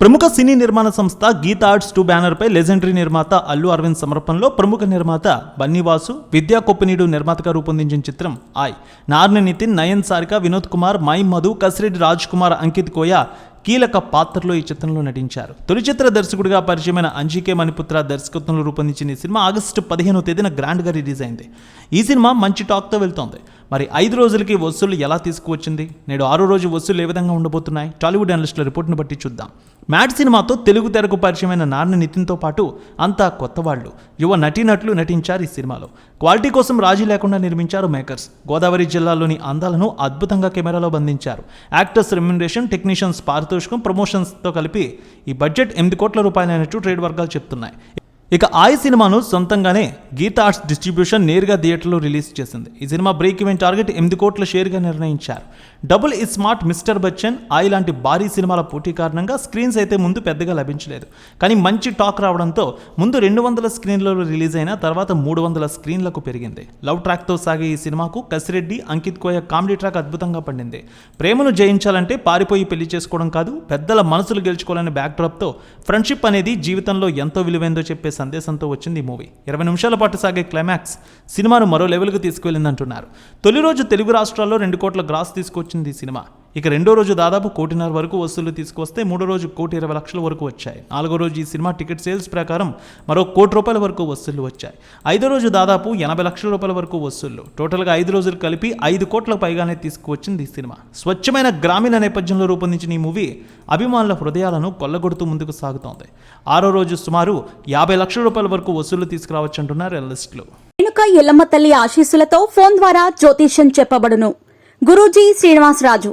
ప్రముఖ సినీ నిర్మాణ సంస్థ గీత ఆర్ట్స్ టూ బ్యానర్పై లెజెండరీ నిర్మాత అల్లు అరవింద్ సమర్పణలో ప్రముఖ నిర్మాత బన్నీవాసు విద్యా కొప్పినీడు నిర్మాతగా రూపొందించిన చిత్రం ఆయ్ నార్ని నితిన్ నయన్ సారిక వినోద్ కుమార్ మై మధు కసిరెడ్డి రాజ్ కుమార్ అంకిత్ కోయ కీలక పాత్రలో ఈ చిత్రంలో నటించారు. తొలి చిత్ర దర్శకుడిగా పరిచయమైన అంజికే మణిపుత్ర దర్శకత్వంలో రూపొందించిన ఈ సినిమా ఆగస్టు పదిహేనో తేదీన గ్రాండ్గా రిలీజ్ అయింది. ఈ సినిమా మంచి టాక్తో వెళ్తోంది. మరి ఐదు రోజులకి వసూళ్ళు ఎలా తీసుకువచ్చింది? నేడు ఆరో రోజు వసూళ్ళు ఏ విధంగా ఉండబోతున్నాయి? టాలీవుడ్ అనలిస్టుల రిపోర్ట్ను బట్టి చూద్దాం. మ్యాట్ సినిమాతో తెలుగు తెరకు పరిచయమైన నాన్న నితిన్తో పాటు అంతా కొత్త వాళ్ళు యువ నటీనటులు నటించారు ఈ సినిమాలో. క్వాలిటీ కోసం రాజీ లేకుండా నిర్మించారు మేకర్స్. గోదావరి జిల్లాలోని అందాలను అద్భుతంగా కెమెరాలో బంధించారు. యాక్టర్స్ రెమ్యునరేషన్ టెక్నీషియన్స్ పారితోషికం ప్రమోషన్స్తో కలిపి ఈ బడ్జెట్ ఎనిమిది కోట్ల రూపాయలైనట్టు ట్రేడ్ వర్గాలు చెప్తున్నాయి. ఇక ఆయ్ సినిమాను సొంతంగానే గీతా ఆర్ట్స్ డిస్ట్రిబ్యూషన్ నేరుగా థియేటర్లో రిలీజ్ చేసింది. ఈ సినిమా బ్రేక్ ఈవెన్ టార్గెట్ ఎనిమిది కోట్ల షేర్గా నిర్ణయించారు. డబుల్ ఈ స్మార్ట్ మిస్టర్ బచ్చన్ ఆయ్ లాంటి భారీ సినిమాల పోటీ కారణంగా స్క్రీన్స్ అయితే ముందు పెద్దగా లభించలేదు. కానీ మంచి టాక్ రావడంతో ముందు రెండు వందల స్క్రీన్లలో రిలీజ్ అయిన తర్వాత మూడు వందల స్క్రీన్లకు పెరిగింది. లవ్ ట్రాక్తో సాగే ఈ సినిమాకు కసిరెడ్డి అంకిత్ కోయ కామెడీ ట్రాక్ అద్భుతంగా పండింది. ప్రేమను జయించాలంటే పారిపోయి పెళ్ళి చేసుకోవడం కాదు పెద్దల మనసులు గెలుచుకోవాలనే బ్యాక్డ్రాప్తో ఫ్రెండ్షిప్ అనేది జీవితంలో ఎంతో విలువైందో చెప్పే సందేశంతో వచ్చింది ఈ మూవీ. ఇరవై నిమిషాల పాటు సాగే క్లైమాక్స్ సినిమాను మరో లెవెల్కు తీసుకువెళ్ళిందంటున్నారు. తొలి రోజు తెలుగు రాష్ట్రాల్లో రెండు కోట్ల గ్రాస్ తీసుకొచ్చింది ఈ సినిమా. ఇక రెండో రోజు దాదాపు కోటిన్నర వరకు వసూలు తీసుకొస్తే మూడో రోజు కోటి ఇరవై లక్షల వరకు వచ్చాయి. నాలుగో రోజు ఈ సినిమా టికెట్ సేల్స్ ప్రకారం మరో కోటి రూపాయల వరకు వసూళ్ళు వచ్చాయి. ఐదో రోజు దాదాపు ఎనభై లక్షల రూపాయల వరకు వసూళ్ళు. టోటల్గా ఐదు రోజులు కలిపి ఐదు కోట్ల పైగానే తీసుకువచ్చింది ఈ సినిమా. స్వచ్ఛమైన గ్రామీణ నేపథ్యంలో రూపొందించిన ఈ మూవీ అభిమానుల హృదయాలను కొల్లగొడుతూ ముందుకు సాగుతోంది. ఆరో రోజు సుమారు యాభై లక్షల రూపాయల వరకు వసూళ్ళు తీసుకురావచ్చు అంటున్నారు అనలిస్టులు రేణుక ఎల్లమ్మ తల్లి ఆశీస్సులతో ఫోన్ ద్వారా జ్యోతిష్యం చెప్పబడును. గురూజీ శ్రీనివాసరాజు